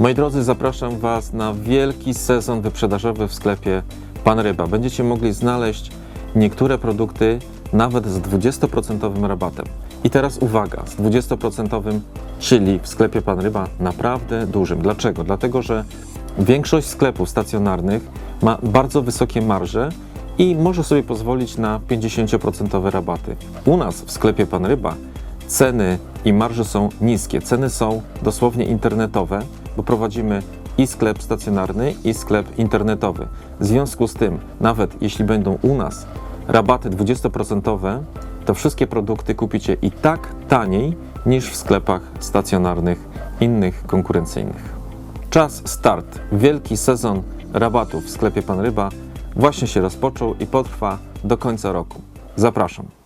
Moi drodzy, zapraszam Was na wielki sezon wyprzedażowy w sklepie Pan Ryba. Będziecie mogli znaleźć niektóre produkty nawet z 20% rabatem. I teraz uwaga, z 20%, czyli w sklepie Pan Ryba naprawdę dużym. Dlaczego? Dlatego, że większość sklepów stacjonarnych ma bardzo wysokie marże i może sobie pozwolić na 50% rabaty. U nas w sklepie Pan Ryba ceny i marże są niskie. Ceny są dosłownie internetowe, bo prowadzimy i sklep stacjonarny, i sklep internetowy. W związku z tym, nawet jeśli będą u nas rabaty 20%, to wszystkie produkty kupicie i tak taniej niż w sklepach stacjonarnych innych konkurencyjnych. Czas start. Wielki sezon rabatów w sklepie Pan Ryba właśnie się rozpoczął i potrwa do końca roku. Zapraszam.